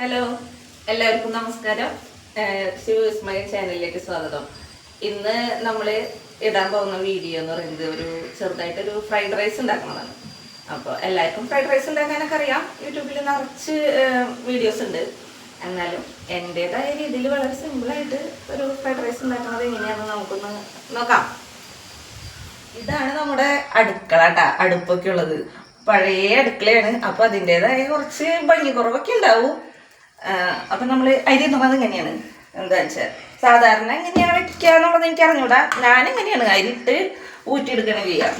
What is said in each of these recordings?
Hello എല്ലാവർക്കും നമസ്കാരം. ശിവ വിസ്മയ ചാനലിലേക്ക് സ്വാഗതം. ഇന്ന് നമ്മൾ ഇടാൻ പോകുന്ന വീഡിയോ എന്ന് പറയുന്നത് ഒരു ചെറുതായിട്ടൊരു ഫ്രൈഡ് റൈസ് ഉണ്ടാക്കുന്നതാണ്. അപ്പോൾ എല്ലാവർക്കും ഫ്രൈഡ് റൈസ് ഉണ്ടാക്കാനൊക്കെ അറിയാം. യൂട്യൂബിൽ നിറച്ച് വീഡിയോസ് ഉണ്ട്. എന്നാലും എന്റെതായ രീതിയിൽ വളരെ സിമ്പിളായിട്ട് ഒരു ഫ്രൈഡ് റൈസ് ഉണ്ടാക്കുന്നത് എങ്ങനെയാണെന്ന് നമുക്കൊന്ന് നോക്കാം. ഇതാണ് നമ്മുടെ അടുക്കള കേട്ടോ അടുപ്പൊക്കെ ഉള്ളത്. പഴയ അടുക്കളയാണ്. അപ്പൊ അതിന്റെതായ കുറച്ച് ഭംഗി കുറവൊക്കെ ഉണ്ടാവും. അപ്പൊ നമ്മൾ അരി ഇടുന്നത് എങ്ങനെയാണ്? എന്താ വെച്ചാൽ സാധാരണ എങ്ങനെയാണ് വെക്കുക എന്നുള്ളത് എനിക്ക് അറിഞ്ഞൂടാ. ഞാൻ എങ്ങനെയാണ് അരിട്ട് ഊറ്റിയെടുക്കണം ചെയ്യാം.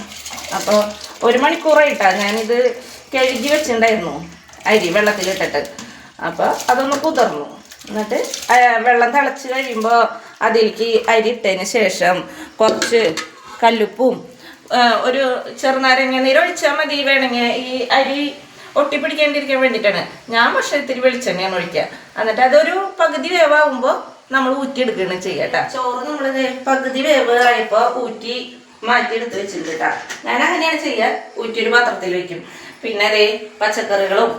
അപ്പോൾ ഒരു മണിക്കൂറായിട്ടാ ഞാനിത് കഴുകി വെച്ചിട്ടുണ്ടായിരുന്നു അരി വെള്ളത്തിലിട്ടിട്ട് അപ്പോൾ അതൊന്ന് കുതിർന്നു. എന്നിട്ട് വെള്ളം തിളച്ച് കഴിയുമ്പോൾ അതിലേക്ക് അരി ഇട്ടതിന് ശേഷം കുറച്ച് കല്ലുപ്പും ഒരു ചെറുനാരങ്ങ നീരൊഴിച്ചാൽ മതി. വേണമെങ്കിൽ ഈ അരി ഒട്ടിപ്പിടിക്കാണ്ടിരിക്കാൻ വേണ്ടിയിട്ടാണ്. ഞാൻ പക്ഷേ ഇത്തിരി വെളിച്ചെണ്ണയാണ് ഒഴിക്കുക. എന്നിട്ട് അതൊരു പകുതി വേവാകുമ്പോൾ നമ്മൾ ഊറ്റിയെടുക്കുകയാണ് ചെയ്യട്ടെ ചോറ് നമ്മൾ പകുതി വേവ് ആയപ്പോൾ ഊറ്റി മാറ്റി എടുത്ത് വെച്ചിട്ടുണ്ട് കേട്ടോ. ഞാൻ അങ്ങനെയാണ് ചെയ്യുക. ഊറ്റി ഒരു പാത്രത്തിൽ വെക്കും. പിന്നെ അതേ പച്ചക്കറികളും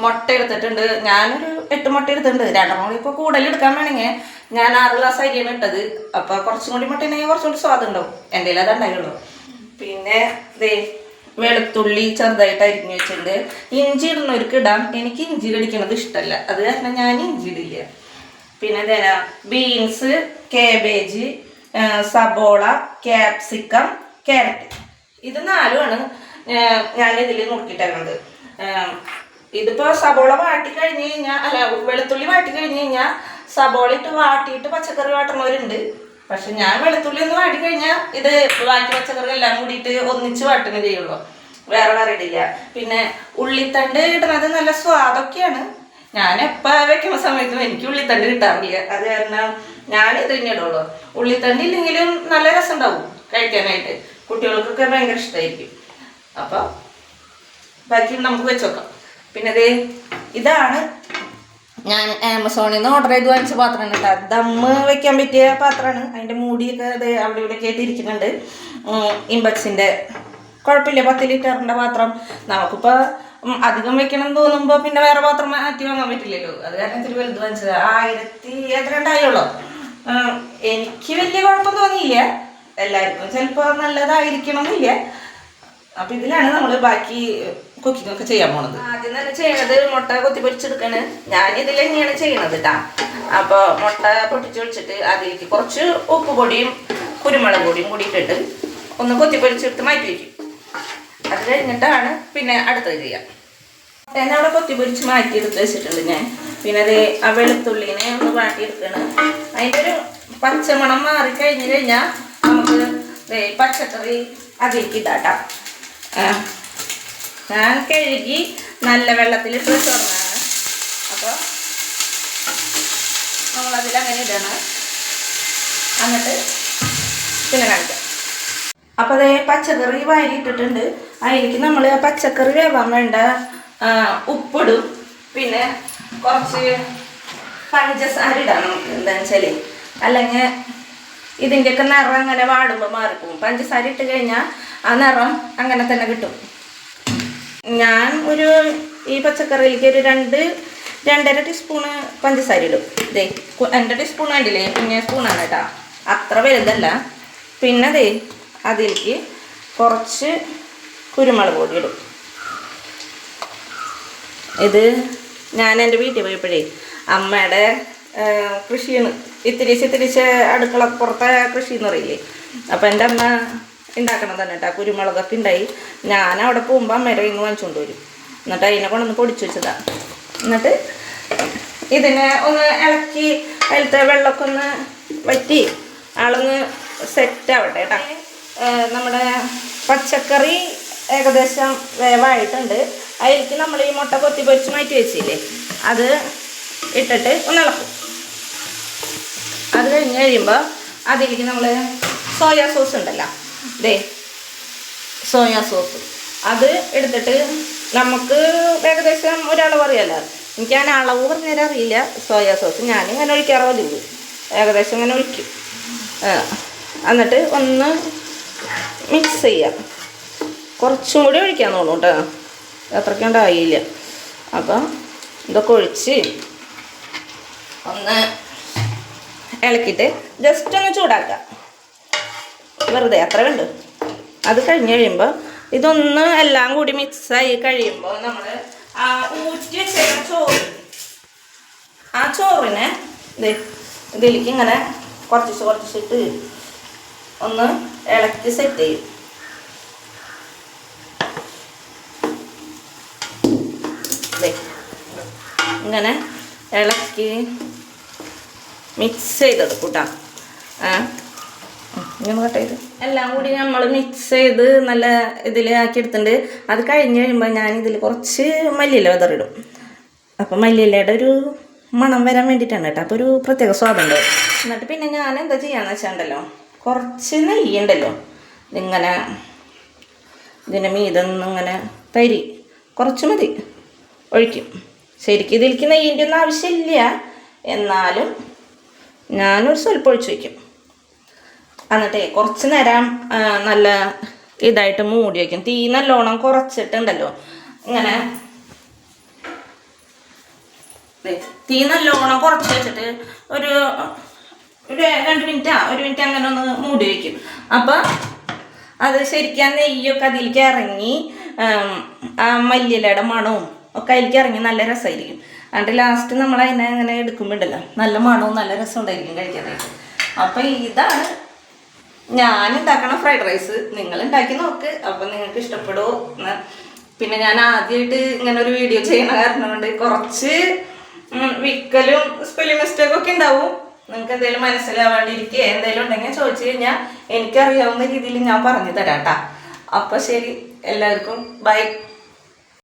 മുട്ട എടുത്തിട്ടുണ്ട്. ഞാനൊരു എട്ട് മുട്ട എടുത്തിട്ടുണ്ട്. രണ്ടെണ്ണം കൂടി ഇപ്പോൾ കൂടുതൽ എടുക്കാൻ വേണമെങ്കിൽ ഞാൻ ആറ് ഗ്ലാസ് അരിയാണ് ഇട്ടത്. അപ്പോൾ കുറച്ചും കൂടി മുട്ട കുറച്ചും കൂടി സ്വാദുണ്ടാവും എന്റെ അത് അതുണ്ടായുള്ളൂ പിന്നെ ദേ വെളുത്തുള്ളി ചെറുതായിട്ട് അരിഞ്ഞു വെച്ചിട്ടുണ്ട്. ഇഞ്ചി ഇടുന്നവർക്ക് ഇടാം. എനിക്ക് ഇഞ്ചി കടിക്കണത് ഇഷ്ടമല്ല അത് കാരണം ഞാൻ ഇഞ്ചി ഇടില്ല. പിന്നെ തരാം ബീൻസ് കാബേജ് സബോള ക്യാപ്സിക്കം ക്യാരറ്റ് ഇത് നാലുമാണ് ഞാൻ ഇതിൽ നോക്കിയിട്ടേക്കുന്നത് ഇതിപ്പോ സബോള വാട്ടി കഴിഞ്ഞ് കഴിഞ്ഞാൽ അല്ല വെളുത്തുള്ളി വാട്ടി കഴിഞ്ഞ് കഴിഞ്ഞാൽ സബോള ഇട്ട് വാട്ടിയിട്ട് പച്ചക്കറി വാട്ടുന്നവരുണ്ട് പക്ഷെ ഞാൻ വെളുത്തുള്ളി ഒന്ന് വാടി കഴിഞ്ഞാൽ ഇത് ബാക്കി പച്ചക്കറി എല്ലാം കൂടിയിട്ട് ഒന്നിച്ച് വാട്ടുക ചെയ്യുള്ളൂ. വേറെ വേറെ ഇടില്ല പിന്നെ ഉള്ളിത്തണ്ട് ഇടുന്നത് നല്ല സ്വാദൊക്കെയാണ്. ഞാൻ എപ്പോൾ വെക്കുന്ന സമയത്തും എനിക്ക് ഉള്ളിത്തണ്ട് കിട്ടാറില്ല. അത് കാരണം ഞാൻ ഇത് തന്നെ ഇടുള്ളൂ. ഉള്ളിത്തണ്ട് ഇല്ലെങ്കിലും നല്ല രസം ഉണ്ടാവും കഴിക്കാനായിട്ട്. കുട്ടികൾക്കൊക്കെ ഭയങ്കര ഇഷ്ടമായിരിക്കും അപ്പോൾ ബാക്കി നമുക്ക് വെച്ചോക്കാം. പിന്നെ ഇതാണ് ഞാൻ ആമസോണിൽ നിന്ന് ഓർഡർ ചെയ്ത് വാങ്ങിച്ച പാത്രമാണ് കേട്ടോ. ദമ്മ് വെക്കാൻ പറ്റിയ പാത്രമാണ്. അതിന്റെ മൂടിയൊക്കെ അത് അവിടെ ഇവിടെ ആയിട്ട് ഇരിക്കുന്നുണ്ട്. ഇമ്പക്സിന്റെ കുഴപ്പമില്ല. പത്ത് ലിറ്ററിന്റെ പാത്രം. നമുക്കിപ്പോൾ അധികം വെക്കണം എന്ന് തോന്നുമ്പോൾ പിന്നെ വേറെ പാത്രം മാറ്റി വാങ്ങാൻ പറ്റില്ലല്ലോ. അത് കാരണം ഇത്തിരി വലുത് വാങ്ങിച്ചത്. ആയിരത്തി എത്ര എനിക്ക് വലിയ കുഴപ്പം തോന്നിയില്ല. എല്ലാവർക്കും ചിലപ്പോൾ നല്ലതായിരിക്കണം എന്നില്ല അപ്പം ഇതിലാണ് നമ്മൾ ബാക്കി കുക്കിംഗ് ഒക്കെ ചെയ്യാൻ പോണത്. ആദ്യം തന്നെ ചെയ്യണത് മുട്ട കൊത്തി പൊരിച്ചെടുക്കാണ്. ഞാൻ ഇതിൽ തന്നെയാണ് ചെയ്യണത് കേട്ടാ അപ്പോൾ മുട്ട പൊട്ടിച്ച് വെച്ചിട്ട് അതിലേക്ക് കുറച്ച് ഉപ്പ് പൊടിയും കുരുമുളക് പൊടിയും കൂടി ഇട്ടിട്ട് ഒന്ന് കൊത്തി പൊരിച്ചെടുത്ത് മാറ്റി വെക്കും. അത് കഴിഞ്ഞിട്ടാണ് പിന്നെ അടുത്തത് ചെയ്യാം. മുട്ടേനെ അവിടെ കൊത്തി പൊരിച്ച് മാറ്റി എടുത്ത് വെച്ചിട്ടുണ്ട് ഞാൻ. പിന്നെ അത് ആ വെളുത്തുള്ളിനെ ഒന്ന് വാട്ടിയെടുക്കണം. അതിന്റെ ഒരു പച്ചമണം മാറി കഴിഞ്ഞ് കഴിഞ്ഞാൽ നമുക്ക് പച്ചക്കറി അതിലേക്ക് ഇടാട്ടാം. ഞാൻ കഴുകി നല്ല വെള്ളത്തിൽ ഇട്ട് വെച്ചോളാണ് അപ്പോൾ നമ്മളതിൽ അങ്ങനെ ഇടണം. എന്നിട്ട് പിന്നെ കാണിക്കാം. അപ്പോൾ അതേ പച്ചക്കറി വാരി ഇട്ടിട്ടുണ്ട് അതിലേക്ക് നമ്മൾ പച്ചക്കറി വേവാൻ വേണ്ട ഉപ്പിടും. പിന്നെ കുറച്ച് പഞ്ചസാര ഇടാം നമുക്ക്. എന്താണെന്ന് വെച്ചാൽ അല്ലെങ്കിൽ ഇതിന്റെയൊക്കെ നിറം അങ്ങനെ വാടുമ്പോൾ മാറിപ്പോവും. പഞ്ചസാര ഇട്ട് കഴിഞ്ഞാൽ ആ നിറം അങ്ങനെ തന്നെ കിട്ടും. ഞാൻ ഒരു ഈ പച്ചക്കറിയിലേക്ക് ഒരു രണ്ട് രണ്ടര ടീസ്പൂണ് പഞ്ചസാര ഇടും. ദേ രണ്ട് ടീസ്പൂൺ വേണ്ടില്ലേ പിന്നെ സ്പൂണാണ് കേട്ടോ. അത്ര വലുതല്ല. പിന്നെ ദേ അതിലേക്ക് കുറച്ച് കുരുമുളക് പൊടി ഇടും. ഇത് ഞാൻ എന്റെ വീട്ടിൽ പോയപ്പോഴേ അമ്മയുടെ കൃഷിയാണ് ഇത്തിരിച്ച് ഇത്തിരിച്ച് അടുക്കള പുറത്തെ കൃഷി എന്ന് പറയില്ലേ? അപ്പം എന്റെ അമ്മ ഉണ്ടാക്കണം തന്നെ കേട്ടോ കുരുമുളകൊക്കെ ഉണ്ടായി ഞാൻ അവിടെ പോകുമ്പോൾ അമ്മയുടെ ഇങ്ങ് വാങ്ങിച്ചുകൊണ്ട് വരും. എന്നിട്ട് അതിനെ കൊണ്ടൊന്ന് പൊടിച്ചു വെച്ചതാണ് എന്നിട്ട് ഇതിനെ ഒന്ന് ഇളക്കി അതിലത്തെ വെള്ളമൊക്കെ ഒന്ന് വറ്റി ആളൊന്ന് സെറ്റ് ആവട്ടെ കേട്ടോ നമ്മുടെ പച്ചക്കറി ഏകദേശം വേവായിട്ടുണ്ട്. അതിലേക്ക് നമ്മൾ ഈ മുട്ട കൊത്തി പൊരിച്ച് മാറ്റി വെച്ചില്ലേ? അത് ഇട്ടിട്ട് ഒന്ന് ഇളക്കും. അത് കഴിഞ്ഞ് കഴിയുമ്പോൾ അതിലേക്ക് നമ്മൾ സോയാ സോസ് ഉണ്ടല്ലോ. ദേ സോയാ സോസ്. അത് എടുത്തിട്ട് നമുക്ക് ഏകദേശം ഒരളവ് അറിയാലോ. എനിക്ക് ഞാൻ അളവ് പറഞ്ഞാൽ അറിയില്ല. സോയാ സോസ് ഞാൻ ഇങ്ങനെ ഒഴിക്കാറോ പതിവ് ഏകദേശം ഇങ്ങനെ ഒഴിക്കും. എന്നിട്ട് ഒന്ന് മിക്സ് ചെയ്യാം. കുറച്ചും കൂടി ഒഴിക്കാൻ തോന്നും കേട്ടോ. അത്രയ്ക്കൊണ്ടായില്ല അപ്പം ഇതൊക്കെ ഒഴിച്ച് ഒന്ന് ഇളക്കിയിട്ട് ജസ്റ്റ് ഒന്ന് ചൂടാക്കുക വെറുതെ അത്ര കണ്ട്. അത് കഴിഞ്ഞ് കഴിയുമ്പോൾ ഇതൊന്ന് എല്ലാം കൂടി മിക്സായി കഴിയുമ്പോൾ നമ്മൾ ആ ഊറ്റി വെച്ചിരുന്ന ചോറ്. ആ ചോറിനെ ഇത് ഇതിലേക്ക് ഇങ്ങനെ കുറച്ച് കുറച്ചിട്ട് ഒന്ന് ഇളക്കി സെറ്റ് ചെയ്യും. ഇങ്ങനെ ഇളക്കി മിക്സ് ചെയ്തെടുക്കൂട്ടാ കേട്ടോ ആ ഉം, ഇങ്ങനെ കട്ട് ചെയ്ത് എല്ലാം കൂടി നമ്മൾ മിക്സ് ചെയ്ത് നല്ല ഇതിൽ ആക്കി എടുത്തിട്ടുണ്ട് അത് കഴിഞ്ഞ് കഴിയുമ്പോൾ ഞാൻ ഇതിൽ കുറച്ച് മല്ലിയില വിതറിടും. അപ്പം മല്ലിയിലയുടെ ഒരു മണം വരാൻ വേണ്ടിയിട്ടാണ് കേട്ടോ. അപ്പോൾ ഒരു പ്രത്യേക സ്വാദം ഉണ്ടാവും എന്നിട്ട് പിന്നെ ഞാൻ എന്താ ചെയ്യാന്ന് വെച്ചാണ്ടല്ലോ കുറച്ച് നെയ്യുണ്ടല്ലോ ഇതിങ്ങനെ ഇതിന്റെ മീതൊന്നും ഇങ്ങനെ തരി കുറച്ച് മതി. ഒഴിക്കും. ശരിക്കും ഇതിലേക്ക് നെയ്യിന്റെ ഒന്നും ആവശ്യമില്ല. എന്നാലും ഞാനൊരു സ്വൽപ്പം ഒഴിച്ച് വയ്ക്കും. എന്നിട്ടേ കുറച്ച് നേരം നല്ല ഇതായിട്ട് മൂടി വയ്ക്കും തീ നല്ലോണം കുറച്ചിട്ടുണ്ടല്ലോ. ഇങ്ങനെ. തീ നല്ലോണം കുറച്ച് വെച്ചിട്ട് ഒരു ഒരു രണ്ട് മിനിറ്റാ ഒരു മിനിറ്റ് അങ്ങനെ ഒന്ന് മൂടി വയ്ക്കും അപ്പം അത് ശരിക്കും നെയ്യൊക്കെ അതിലേക്ക് ഇറങ്ങി ആ മല്ലിയിലയുടെ മണവും ഒക്കെ അതിലേക്ക് ഇറങ്ങി നല്ല രസമായിരിക്കും. എന്നിട്ട് ലാസ്റ്റ് നമ്മൾ അതിനെ അങ്ങനെ എടുക്കുമ്പോണ്ടല്ലോ നല്ല മണവും നല്ല രസം ഉണ്ടായിരിക്കും കഴിക്കാനായിട്ട്. അപ്പം ഇതാണ് ഞാൻ ഉണ്ടാക്കണ ഫ്രൈഡ് റൈസ് നിങ്ങൾ ഉണ്ടാക്കി നോക്ക്. അപ്പം നിങ്ങൾക്ക് ഇഷ്ടപ്പെടുമോ എന്ന്. പിന്നെ ഞാൻ ആദ്യമായിട്ട് ഇങ്ങനെ ഒരു വീഡിയോ ചെയ്യണ കാരണം കൊണ്ട് കുറച്ച് വിക്കലും സ്പെല്ലിംഗ് മിസ്റ്റേക്കും ഒക്കെ ഉണ്ടാവും. നിങ്ങൾക്ക് എന്തെങ്കിലും മനസ്സിലാവാണ്ടിരിക്കുക എന്തെങ്കിലും ഉണ്ടെങ്കിൽ ചോദിച്ചു കഴിഞ്ഞാൽ എനിക്കറിയാവുന്ന രീതിയിൽ ഞാൻ പറഞ്ഞു തരാം അപ്പൊ അപ്പം ശരി എല്ലാവർക്കും ബൈ